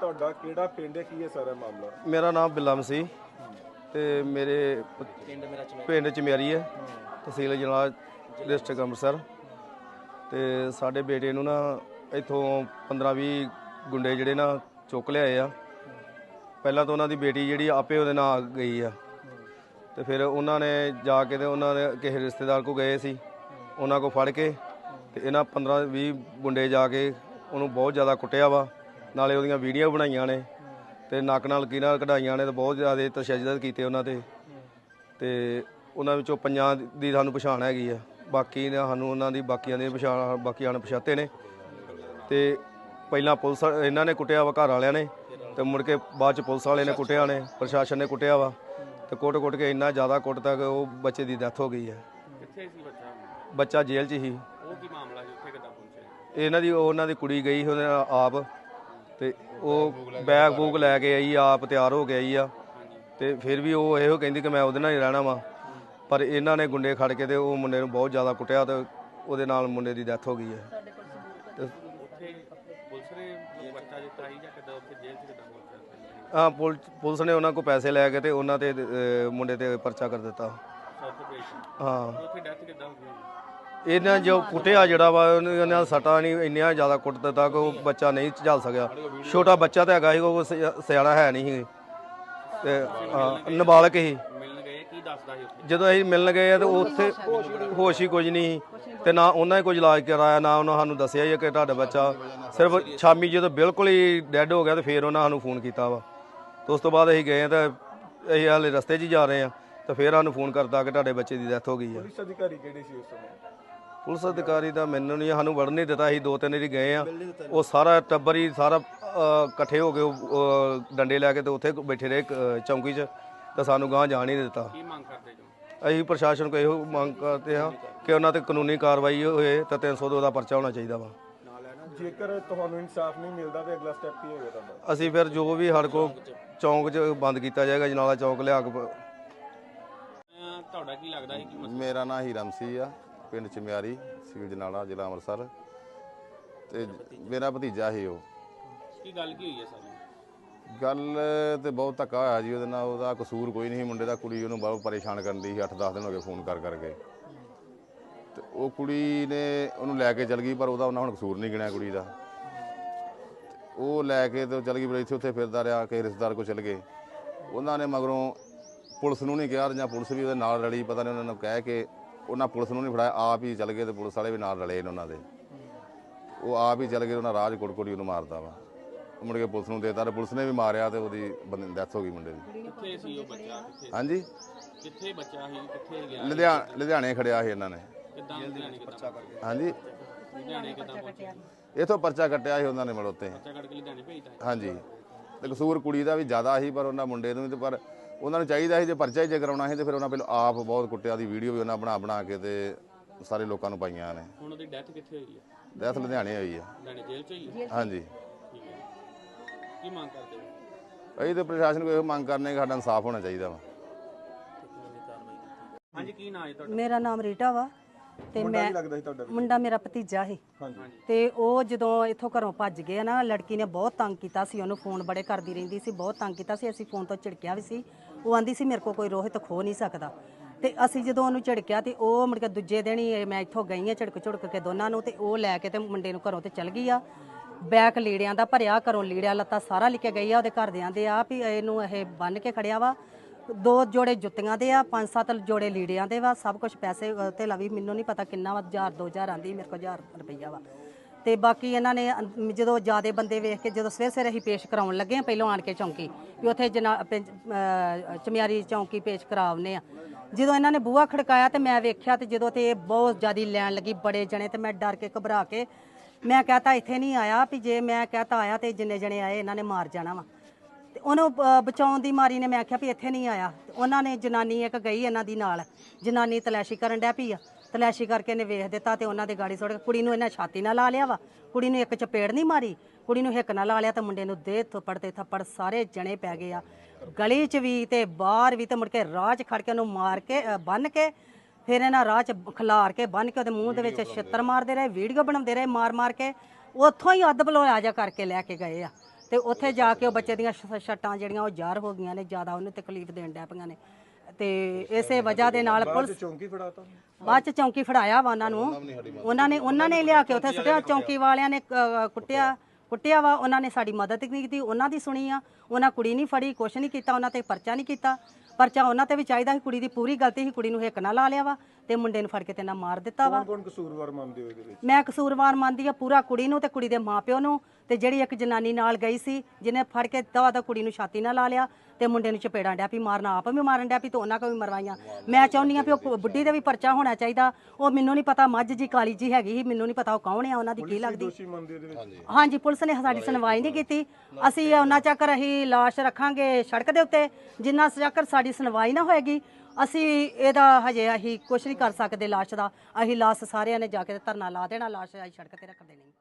ਤੁਹਾਡਾ ਕਿਹੜਾ ਪਿੰਡ ਮੇਰਾ ਨਾਮ ਬਿਲਮ ਸੀ ਤੇ ਮੇਰੇ ਪਿੰਡ ਮੇਰਾ ਚਮੇਰੀ ਹੈ ਤਹਿਸੀਲ ਜਨਾਲ ਡਿਸਟ੍ਰਿਕਟ ਅੰਮ੍ਰਿਤਸਰ। ਤੇ ਸਾਡੇ ਬੇਟੇ ਨੂੰ ਨਾ ਇੱਥੋਂ 15 20 ਗੁੰਡੇ ਜਿਹੜੇ ਨਾ ਚੁੱਕ ਲਿਆਏ ਆ। ਪਹਿਲਾਂ ਤਾਂ ਉਹਨਾਂ ਦੀ ਬੇਟੀ ਜਿਹੜੀ ਆਪੇ ਉਹਦੇ ਨਾਲ ਗਈ ਆ। ਤੇ ਫਿਰ ਉਹਨਾਂ ਨੇ ਜਾ ਕੇ ਤੇ ਉਹਨਾਂ ਨੇ ਕਿਸੇ ਰਿਸ਼ਤੇਦਾਰ ਕੋ ਗਏ ਸੀ। ਉਹਨਾਂ ਕੋ ਫੜ ਕੇ ਤੇ ਇਹਨਾਂ 15-20 ਗੁੰਡੇ ਜਾ ਕੇ ਉਹਨੂੰ ਬਹੁਤ ਜ਼ਿਆਦਾ ਕੁੱਟਿਆ ਵਾ। ਨਾਲੇ ਉਹਦੀਆਂ ਵੀਡੀਓ ਬਣਾਈਆਂ ਨੇ ਤੇ ਨੱਕ ਨਾਲ ਕੀਰਾਂ ਕਢਾਈਆਂ ਨੇ ਤੇ ਬਹੁਤ ਜ਼ਿਆਦਾ ਤਸ਼ੱਦਦ ਕੀਤੇ ਉਹਨਾਂ ਤੇ। ਤੇ ਉਹਨਾਂ ਵਿੱਚੋਂ ਪੰਜਾਂ ਦੀ ਸਾਨੂੰ ਪਛਾਣ ਹੈਗੀ ਆ। ਬਾਕੀ ਨੇ ਸਾਨੂੰ ਉਹਨਾਂ ਦੀ ਬਾਕੀਆਂ ਦੀ ਪਛਾਣ ਬਾਕੀ ਅਣਪਛਾਤੇ ਨੇ। ਤੇ ਪਹਿਲਾਂ ਪੁਲਿਸ, ਇਹਨਾਂ ਨੇ ਕੁੱਟਿਆ ਵਾ ਘਰ ਵਾਲਿਆਂ ਨੇ। ਤੇ ਮੁੜ ਕੇ ਬਾਅਦ ਚ ਪੁਲਿਸ ਵਾਲੇ ਨੇ ਕੁੱਟਿਆ ਨੇ ਪ੍ਰਸ਼ਾਸਨ ਨੇ ਕੁੱਟਿਆ ਵਾ। ਤੇ ਕੁੱਟ ਕੁੱਟ ਕੇ ਇੰਨਾ ਜ਼ਿਆਦਾ ਕੁੱਟ ਤੱਕ ਉਹ ਬੱਚੇ ਦੀ ਡੈਥ ਹੋ ਗਈ ਹੈ। ਕਿੱਥੇ ਸੀ ਬੱਚਾ? ਬੱਚਾ ਜੇਲ੍ਹ 'ਚ ਹੀ। ਉਹ ਕੀ ਮਾਮਲਾ ਸੀ? ਉੱਥੇ ਕਿੱਦਾਂ ਪਹੁੰਚੇ ਇਹਨਾਂ ਦੀ ਉਹਨਾਂ ਦੀ ਕੁੜੀ ਗਈ ਉਹਦੇ ਨਾਲ ਆਪ। ਤੇ ਉਹ ਬੈਗ ਬੂਗ ਲੈ ਕੇ ਆਈ ਆਪ ਤਿਆਰ ਹੋ ਕੇ ਆਈ ਆ। ਤੇ ਫਿਰ ਵੀ ਉਹ ਇਹੋ ਕਹਿੰਦੀ ਕਿ ਮੈਂ ਉਹਦੇ ਨਾਲ ਹੀ ਰਹਿਣਾ ਵਾ। ਪਰ ਇਹਨਾਂ ਨੇ ਗੁੰਡੇ ਖੜ ਕੇ ਤੇ ਉਹ ਮੁੰਡੇ ਨੂੰ ਬਹੁਤ ਜ਼ਿਆਦਾ ਕੁੱਟਿਆ ਤੇ ਉਹਦੇ ਨਾਲ ਮੁੰਡੇ ਦੀ ਡੈਥ ਹੋ ਗਈ ਹੈ। ਤੇ ਉੱਥੇ ਮਤਲਬ ਬੱਚਾ ਦਿੱਤਾ ਸੀ ਜਾਂ ਕਿੱਦਾਂ ਉੱਥੇ ਜੇਲ੍ਹ 'ਚ ਕਿੱਦਾਂ ਪਹੁੰਚਿਆ ਹਾਂ ਪੁਲ- ਪੁਲਿਸ ਨੇ ਉਹਨਾਂ ਕੋਲ ਪੈਸੇ ਲੈ ਕੇ ਤੇ ਉਹਨਾਂ ਤੇ ਅਹ, ਮੁੰਡੇ ਤੇ ਪਰਚਾ ਕਰ ਦਿੱਤਾ। ਸਾਊਥ ਹਾਂ। ਉੱਥੇ ਡੈਥ ਕਿੱਦਾਂ ਹੋ ਗਈ ਇਹਨਾਂ ਜੋ ਕੁੱਟਿਆ ਜਿਹੜਾ ਵਾ ਉਹਨੇ ਉਹਨਾਂ ਸੱਟਾਂ ਨਹੀਂ ਇੰਨੀਆਂ ਜ਼ਿਆਦਾ ਕੁੱਟ ਦਿੱਤਾ ਕਿ ਉਹ ਬੱਚਾ ਨਹੀਂ ਝੱਲ ਸਕਿਆ। ਛੋਟਾ ਬੱਚਾ ਤਾਂ ਹੈਗਾ ਸੀ ਉਹ ਸਿਆਣਾ ਹੈ ਨਹੀਂ ਸੀ। ਤੇ ਹਾਂ, ਨਾਬਾਲਗ ਹੀ। ਦੱਸਦਾ ਸੀ ਉੱਥੇ। ਜਦੋਂ ਅਸੀਂ ਮਿਲਣ ਗਏ ਆ ਤੇ ਉੱਥੇ ਹੋਸ਼ ਹੀ ਕੁਝ ਨਹੀਂ। ਸੀ। ਤੇ ਨਾ ਉਹਨਾਂ ਨੇ ਕੁਝ ਇਲਾਜ ਕਰਾਇਆ ਨਾ ਉਹਨਾਂ ਸਾਨੂੰ ਦੱਸਿਆ ਹੀ ਕਿ ਤੁਹਾਡਾ ਬੱਚਾ ਸਿਰਫ ਸ਼ਾਮੀ ਜਦੋਂ ਬਿਲਕੁਲ ਹੀ ਡੈੱਡ ਹੋ ਗਿਆ ਤੇ ਫਿਰ ਉਹਨਾਂ ਸਾਨੂੰ ਫੋਨ ਕੀਤਾ ਵਾ। ਤੇ ਉਸ ਤੋਂ ਬਾਅਦ ਅਸੀਂ ਗਏ ਤਾਂ ਅਸੀਂ ਹਾਲੇ ਰਸਤੇ 'ਚ ਹੀ ਜਾ ਰਹੇ ਆ ਤੇ ਫਿਰ ਸਾਨੂੰ ਫੋਨ ਕਰਤਾ ਕਿ ਤੁਹਾਡੇ ਬੱਚੇ ਦੀ ਡੈਥ ਹੋ ਗਈ ਆ। ਪੁਲਿਸ ਅਧਿਕਾਰੀ ਕਿਹੜੇ ਸੀ ਉਸ ਸਮੇਂ? ਪੁਲਿਸ ਅਧਿਕਾਰੀ ਦਾ ਮੈਨੂੰ ਨਹੀਂ ਸਾਨੂੰ ਵੜਨ ਨਹੀਂ ਦਿੱਤਾ ਅਸੀਂ ਦੋ ਤਿੰਨ ਵਾਰੀ ਗਏ ਆ। ਉਹ ਸਾਰਾ ਟੱਬਰ ਹੀ ਸਾਰਾ ਇਕੱਠੇ ਹੋ ਕੇ ਉਹ, ਡੰਡੇ ਲੈ ਕੇ ਤੇ ਉੱਥੇ ਬੈਠੇ ਰਹੇ ਚੌਂਕੀ 'ਚ। ਤੇ ਸਾਨੂੰ ਗਾਂ ਜਾਣ ਹੀ ਨਹੀਂ ਦਿੱਤਾ। ਕੀ ਮੰਗ ਕਰਦੇ ਜੋ? ਅਸੀਂ ਪ੍ਰਸ਼ਾਸਨ ਕੋਲ ਇਹੋ ਮੰਗ ਕਰਦੇ ਹਾਂ ਕਿ ਉਹਨਾਂ ਤੇ ਕਾਨੂੰਨੀ ਕਾਰਵਾਈ ਹੋਏ ਤਾਂ 302 ਦਾ ਪਰਚਾ ਹੋਣਾ ਚਾਹੀਦਾ ਵਾ। ਜੇਕਰ ਤੁਹਾਨੂੰ ਇਨਸਾਫ ਨਹੀਂ ਮਿਲਦਾ ਤੇ ਅਗਲਾ ਸਟੈਪ ਕੀ ਹੋਏਗਾ ਤੁਹਾਡਾ? ਅਸੀਂ ਫਿਰ ਜੋ ਵੀ ਸਾਡੇ ਕੋਲ ਚੌਂਕ 'ਚ ਬੰਦ ਕੀਤਾ ਜਾਏਗਾ ਜਨਾਲਾ ਚੌਂਕ ਲਿਆ ਕੇ ਤੁਹਾਡਾ ਕੀ ਲੱਗਦਾ ਸੀ ਕਿ ਮੇਰਾ ਨਾਂ ਹੀਰਮ ਸੀ ਆ ਪਿੰਡ ਚਮਿਆਰੀ ਸਿਵਲ ਜਨਾਲਾ ਜ਼ਿਲ੍ਹਾ ਅੰਮ੍ਰਿਤਸਰ। ਤੇ ਮੇਰਾ ਭਤੀਜਾ ਸੀ ਉਹ। ਕੀ ਗੱਲ ਕੀ ਹੋਈ ਹੈ ਸਾਰੀ? ਗੱਲ ਤੇ ਬਹੁਤ ਧੱਕਾ ਹੋਇਆ ਜੀ ਉਹਦੇ ਨਾਲ, ਉਹਦਾ ਕਸੂਰ ਕੋਈ ਨਹੀਂ ਸੀ ਮੁੰਡੇ ਦਾ, ਕੁੜੀ ਉਹਨੂੰ ਬਹੁਤ ਪਰੇਸ਼ਾਨ ਕਰਨ ਦੀ ਸੀ 8-10 ਦਿਨ ਹੋ ਗਏ ਫੋਨ ਕਰ ਕਰਕੇ। ਤੇ ਉਹ ਕੁੜੀ ਨੇ ਉਹਨੂੰ ਲੈ ਕੇ ਚਲ ਗਈ, ਪਰ ਉਹਦਾ ਉਹਨਾਂ ਹੁਣ ਕਸੂਰ ਨਹੀਂ ਗਿਣਿਆ ਕੁੜੀ ਦਾ। ਤੇ ਉਹ ਲੈ ਕੇ ਤੇ ਉਹ ਚਲ ਗਈ, ਫਿਰ ਇੱਥੇ ਉੱਥੇ ਫਿਰਦਾ ਰਿਹਾ ਕਿਸੇ ਰਿਸ਼ਤੇਦਾਰ ਕੋਲ ਚਲ ਗਏ। ਉਹਨਾਂ ਨੇ ਮਗਰੋਂ ਪੁਲਿਸ ਨੂੰ ਨਹੀਂ ਕਿਹਾ, ਜਾਂ ਪੁਲਿਸ ਵੀ ਉਹਦੇ ਨਾਲ ਰਲੀ, ਪਤਾ ਨਹੀਂ ਉਹਨਾਂ ਨੂੰ ਕਹਿ ਕੇ ਉਹਨਾਂ ਪੁਲਿਸ ਨੂੰ ਨਹੀਂ ਫੜਾਇਆ, ਆਪ ਹੀ ਚਲ ਗਏ ਤੇ ਪੁਲਿਸ ਵਾਲੇ ਵੀ ਨਾਲ ਰਲੇ ਨੇ ਉਹਨਾਂ ਦੇ। ਉਹ ਆਪ ਹੀ ਚਲ ਗਏ, ਉਹਨਾਂ ਰਾਜ ਕੁੜਕੁੜੀ ਉਹਨੂੰ ਮਾਰਦਾ ਵਾ। ਮੁੜ ਕੇ ਪੁਲਿਸ ਨੂੰ ਦੇਤਾ ਤੇ ਪੁਲਿਸ ਨੇ ਵੀ ਮਾਰਿਆ ਤੇ ਉਹਦੀ ਬੰਦੇ ਦੀ ਡੈਥ ਹੋ ਗਈ ਮੁੰਡੇ ਦੀ। ਕਿੱਥੇ ਸੀ ਉਹ ਬੱਚਾ? ਕਿੱਥੇ? ਹਾਂਜੀ? ਕਿੱਥੇ ਬੱਚਾ ਸੀ? ਕਿੱਥੇ ਗਿਆ? ਲੁਧਿਆਣਾ ਲੁਧਿਆਣੇ ਖੜਿਆ ਸੀ ਇਹਨਾਂ ਨੇ। ਕਿੱਦਾਂ ਲੁਧਿਆਣੇ ਕਿੱਦਾਂ ਪਹੁੰਚਿਆ? ਹਾਂਜੀ? ਲੁਧਿਆਣੇ ਕਿੱਦਾਂ ਪਹੁੰਚਿਆ ਇਥੋਂ ਪਰਚਾ ਕੱਟਿਆ ਸੀ ਉਹਨਾਂ ਨੇ ਮੜੋਤੇ ਬੱਚਾ ਕੱਢ ਕੇ ਲੁਧਿਆਣੇ ਭੇਜਤਾ ਹਾਂਜੀ। ਤੇ ਕਸੂਰ ਕੁੜੀ ਦਾ ਵੀ ਜ਼ਿਆਦਾ ਸੀ ਪਰ ਉਹਨਾਂ ਮੁੰਡੇ ਨੂੰ ਵੀ ਤੇ ਪਰ ਉਹਨਾਂ ਨੂੰ ਚਾਹੀਦਾ ਸੀ ਜੇ ਪਰਚਾ ਹੀ ਜੇ ਕਰਾਉਣਾ ਸੀ ਤੇ ਫਿਰ ਉਹਨਾਂ ਪਹਿਲਾਂ ਆਪ ਬਹੁਤ ਕੁੱਟਿਆ ਦੀ ਵੀਡੀਓ ਵੀ ਉਹਨਾਂ ਬਣਾ ਬਣਾ ਕੇ ਤੇ ਸਾਰੇ ਲੋਕਾਂ ਨੂੰ ਪਾਈਆਂ ਨੇ। ਹੁਣ ਉਹਦੀ ਡੈਥ ਕਿੱਥੇ ਹੋਈ ਹੈ? ਡੈਥ ਲੁਧਿਆਣੇ ਹੋਈ ਆ ਲੁਧਿਆਣੇ ਜੇਲ੍ਹ 'ਚ ਹੋਈ ਹੈ? ਹਾਂਜੀ। ਕੀ ਮੰਗ ਕਰਦੇ ਹੋ? ਅਸੀਂ ਤੇ ਪ੍ਰਸ਼ਾਸਨ ਕੋਲ ਇਹੋ ਮੰਗ ਕਰਨੇ ਕਿ ਸਾਡਾ ਇਨਸਾਫ ਹੋਣਾ ਚਾਹੀਦਾ ਵਾ। ਹਾਂਜੀ ਕੀ ਨਾਂ ਹੈ ਤੁਹਾਡਾ? ਮੇਰਾ ਨਾਮ ਰੀਟਾ ਵਾ ਤੇ ਮੈਂ ਮੁੰਡਾ ਮੇਰਾ ਭਤੀਜਾ ਸੀ। ਤੇ ਉਹ ਜਦੋਂ ਇੱਥੋਂ ਘਰੋਂ ਭੱਜ ਗਿਆ ਨਾ ਲੜਕੀ ਨੇ ਬਹੁਤ ਤੰਗ ਕੀਤਾ ਸੀ ਉਹਨੂੰ ਫੋਨ ਬੜੇ ਕਰਦੀ ਰਹਿੰਦੀ ਸੀ ਬਹੁਤ ਤੰਗ ਕੀਤਾ ਸੀ ਅਸੀਂ ਫੋਨ ਤੋਂ ਝਿੜਕਿਆ ਵੀ ਸੀ। ਉਹ ਆਂਦੀ ਸੀ ਮੇਰੇ ਕੋਲ ਕੋਈ ਰੋਹਿਤ ਖੋ ਨਹੀਂ ਸਕਦਾ। ਤੇ ਅਸੀਂ ਜਦੋਂ ਉਹਨੂੰ ਝਿੜਕਿਆ ਤੇ ਉਹ ਮੁੜ ਕੇ ਦੂਜੇ ਦਿਨ ਹੀ ਮੈਂ ਇੱਥੋਂ ਗਈ ਆ ਝਿੜਕ ਝੁੜਕ ਕੇ ਦੋਨਾਂ ਨੂੰ ਤੇ ਉਹ ਲੈ ਕੇ ਤੇ ਮੁੰਡੇ ਨੂੰ ਘਰੋਂ ਤੇ ਚਲ ਗਈ ਆ। ਬੈਕ ਲੀੜਿਆਂ ਦਾ ਭਰਿਆ ਘਰੋਂ ਲੀੜਿਆ ਲੱਤਾ ਸਾਰਾ ਲੈ ਕੇ ਗਈ ਆ ਉਹਦੇ ਘਰਦਿਆਂ ਦੇ ਆ ਵੀ ਇਹਨੂੰ ਇਹ ਬੰਨ ਕੇ ਖੜਿਆ ਵਾ। ਦੋ ਜੋੜੇ ਜੁੱਤੀਆਂ ਦੇ ਆ ਪੰਜ ਸੱਤ ਜੋੜੇ ਲੀੜਿਆਂ ਦੇ ਵਾ ਸਭ ਕੁਝ ਪੈਸੇ ਅ, ਤੇ ਲਵੀ ਮੈਨੂੰ ਨਹੀਂ ਪਤਾ ਕਿੰਨਾ ਵਾ 1000 2000 ਆਂਦੀ ਮੇਰੇ ਕੋਲ 1000 ਰੁਪਈਆ ਵਾ। ਤੇ ਬਾਕੀ ਇਹਨਾਂ ਨੇ ਅੰ- ਜਦੋਂ ਜਿਆਦੇ ਬੰਦੇ ਵੇਖ ਕੇ ਜਦੋਂ ਸਵੇਰ ਸਵੇਰੇ ਅਸੀਂ ਪੇਸ਼ ਕਰਾਉਣ ਲੱਗੇ ਆ ਪਹਿਲਾਂ ਆਣ ਕੇ ਚੌਂਕੀ ਵੀ ਉੱਥੇ ਜਨਾ ਪਿੰ ਅ, ਚਮਿਆਰੀ ਚੌਂਕੀ ਪੇਸ਼ ਕਰਾਉਨੇ ਆ। ਜਦੋਂ ਇਹਨਾਂ ਨੇ ਬੂਹਾ ਖੜਕਾਇਆ ਤੇ ਮੈਂ ਵੇਖਿਆ ਤੇ ਜਦੋਂ ਤੇ ਇਹ ਬਹੁਤ ਜ਼ਿਆਦੀ ਲੈਣ ਲੱਗੀ ਬੜੇ ਜਣੇ ਤੇ ਮੈਂ ਡਰ ਕੇ ਘਬਰਾ ਕੇ ਮੈਂ ਕਹਤਾ ਇੱਥੇ ਨਹੀਂ ਆਇਆ ਵੀ ਜੇ ਮੈਂ ਕਹਤਾ ਆਇਆ ਤੇ ਜਿੰਨੇ ਜਣੇ ਆਏ ਇਹਨਾਂ ਨੇ ਮਾਰ ਜਾਣਾ ਵਾ। ਤੇ ਉਹਨੂੰ ਅ, ਬਚਾਉਣ ਦੀ ਮਾਰੀ ਨੇ ਮੈਂ ਆਖਿਆ ਵੀ ਇੱਥੇ ਨਹੀਂ ਆਇਆ। ਤੇ ਉਹਨਾਂ ਨੇ ਜਨਾਨੀ ਇੱਕ ਗਈ ਇਹਨਾਂ ਦੀ ਨਾਲ। ਜਨਾਨੀ ਤਲਾਸ਼ੀ ਕਰਨ ਡੈ ਪਈ ਆ। ਤਲਾਸ਼ੀ ਕਰਕੇ ਨੇ ਵੇਖ ਦਿੱਤਾ ਤੇ ਉਹਨਾਂ ਦੇ ਗਾੜੀ ਸੁੱਟ ਕੇ ਕੁੜੀ ਨੂੰ ਇਹਨਾਂ ਛਾਤੀ ਨਾਲ ਲਾ ਲਿਆ ਵਾ। ਕੁੜੀ ਨੂੰ ਇੱਕ ਚਪੇੜ ਨਹੀਂ ਮਾਰੀ। ਕੁੜੀ ਨੂੰ ਹਿੱਕ ਨਾਲ ਲਾ ਲਿਆ ਤੇ ਮੁੰਡੇ ਨੂੰ ਦੇ ਥੱਪੜ ਤੇ ਥੱਪੜ ਸਾਰੇ ਜਣੇ ਪੈ ਗਏ ਆ। ਗਲੀ 'ਚ ਵੀ ਤੇ ਬਾਹਰ ਵੀ ਤੇ ਮੁੜ ਕੇ ਰਾਹ 'ਚ ਖੜ ਕੇ ਉਹਨੂੰ ਮਾਰ ਕੇ ਅ, ਬੰਨ ਕੇ ਫਿਰ ਇਹਨਾਂ ਰਾਹ 'ਚ ਖਿਲਾਰ ਕੇ ਬੰਨ ਕੇ ਉਹਦੇ ਮੂੰਹ ਦੇ ਵਿੱਚ ਛਿੱਤਰ ਮਾਰਦੇ ਰਹੇ ਵੀਡੀਓ ਬਣਾਉਂਦੇ ਰਹੇ ਮਾਰ ਮਾਰ ਕੇ ਉੱਥੋਂ ਹੀ ਅੱਧ ਬਲੋਇਆ ਜਾ ਕਰਕੇ ਲੈ ਕੇ ਗਏ ਆ। ਤੇ ਉੱਥੇ ਜਾ ਕੇ ਉਹ ਬੱਚੇ ਦੀਆਂ ਸ਼ਰਟਾਂ ਜਿਹੜੀਆਂ ਉਹ ਜ਼ਾਹਰ ਹੋ ਗਈਆਂ ਨੇ ਜ਼ਿਆਦਾ ਉਹਨੂੰ ਤਕਲੀਫ ਦੇਣ ਡੈ ਪਈਆਂ ਨੇ। ਤੇ ਇਸੇ ਵਜ੍ਹਾ ਦੇ ਨਾਲ ਪੁਲਿਸ ਚੌਂਕੀ ਫੜਾਤਾ ਬਾਅਦ ਚ ਚੌਂਕੀ ਫੜਾਇਆ ਵਾ ਉਹਨਾਂ ਨੂੰ। ਉਹਨਾਂ ਨੇ ਉਹਨਾਂ ਨੇ ਲਿਆ ਕੇ ਉੱਥੇ ਸੁੱਟਿਆ ਚੌਂਕੀ ਵਾਲਿਆਂ ਨੇ ਕੁੱਟਿਆ ਕੁੱਟਿਆ। ਵਾ। ਉਹਨਾਂ ਨੇ ਸਾਡੀ ਮਦਦ ਨਹੀਂ ਕੀਤੀ ਉਹਨਾਂ ਦੀ ਸੁਣੀ ਆ। ਉਹਨਾਂ ਕੁੜੀ ਨਹੀਂ ਫੜੀ ਕੁਛ ਨਹੀਂ ਕੀਤਾ ਉਹਨਾਂ ਤੇ ਪਰਚਾ ਨਹੀਂ ਕੀਤਾ। ਪਰਚਾ ਉਹਨਾਂ ਤੇ ਵੀ ਚਾਹੀਦਾ ਸੀ ਕੁੜੀ ਦੀ ਪੂਰੀ ਗਲਤੀ ਸੀ ਕੁੜੀ ਨੂੰ ਹਿੱਕ ਨਾਲ ਲਾ ਲਿਆ ਵਾ ਤੇ ਮੁੰਡੇ ਨੂੰ ਫੜ ਕੇ ਤੇ ਨਾਲ ਮਾਰ ਦਿੱਤਾ ਵਾ। ਕੌਣ ਕਸੂਰਵਾਰ ਮੰਨਦੇ ਹੋ ਇਹਦੇ ਵਿੱਚ? ਮੈਂ ਕਸੂਰਵਾਰ ਮੰਨਦੀ ਆ ਪੂਰਾ ਕੁੜੀ ਨੂੰ ਤੇ ਕੁੜੀ ਦੇ ਮਾਪਿਓ ਨੂੰ ਤੇ ਜਿਹੜੀ ਇੱਕ ਜਨਾਨੀ ਨਾਲ ਗਈ ਸੀ ਜਿਹਨੇ ਫੜ ਕੇ ਦਵਾ ਦਾ ਕੁੜੀ ਨੂੰ ਛਾਤੀ ਨਾਲ ਲਾ ਲਿਆ ਤੇ ਮੁੰਡੇ ਨੂੰ ਚਪੇੜਾਂ ਡਿਆ ਪਈ ਮਾਰਨਾ ਆਪ ਵੀ ਮਾਰਨ ਡਿਆ ਪਈ ਤੇ ਉਹਨਾਂ ਕੋ ਵੀ ਮਰਵਾਈਆਂ। ਮੈਂ ਚਾਹੁੰਦੀ ਆ ਵੀ ਉਹ ਬੁੱਢੀ ਦੇ ਵੀ ਪਰਚਾ ਹੋਣਾ ਚਾਹੀਦਾ। ਉਹ ਮੈਨੂੰ ਨਹੀਂ ਪਤਾ ਮੱਝ ਜੀ ਕਾਲੀ ਜੀ ਹੈਗੀ ਸੀ ਮੈਨੂੰ ਨਹੀਂ ਪਤਾ ਉਹ ਕੌਣ ਆ ਉਹਨਾਂ ਦੀ ਕੀ ਲੱਗਦੀ। ਹਾਂਜੀ। ਪੁਲਿਸ ਨੇ ਸਾਡੀ ਸੁਣਵਾਈ ਨਹੀਂ ਕੀਤੀ। ਅਸੀਂ ਉਹਨਾਂ ਚੱਕਰ ਅਸੀਂ ਲਾਸ਼ ਰੱਖਾਂਗੇ ਸੜਕ ਦੇ ਉੱਤੇ ਜਿੰਨਾ ਚੱਕਰ ਸਾਡੀ ਸੁਣਵਾਈ ਨਾ ਹੋਏਗੀ ਅਸੀਂ ਇਹਦਾ ਹਜੇ ਅਸੀਂ ਕੁਝ ਨਹੀਂ ਕਰ ਸਕਦੇ ਲਾਸ਼ ਦਾ। ਅਸੀਂ ਲਾਸ਼ ਸਾਰਿਆਂ ਨੇ ਜਾ ਕੇ ਧਰਨਾ ਲਾ ਦੇਣਾ ਲਾਸ਼ ਅਸੀਂ ਸੜਕ ਤੇ ਰੱਖ ਦੇਣੀ।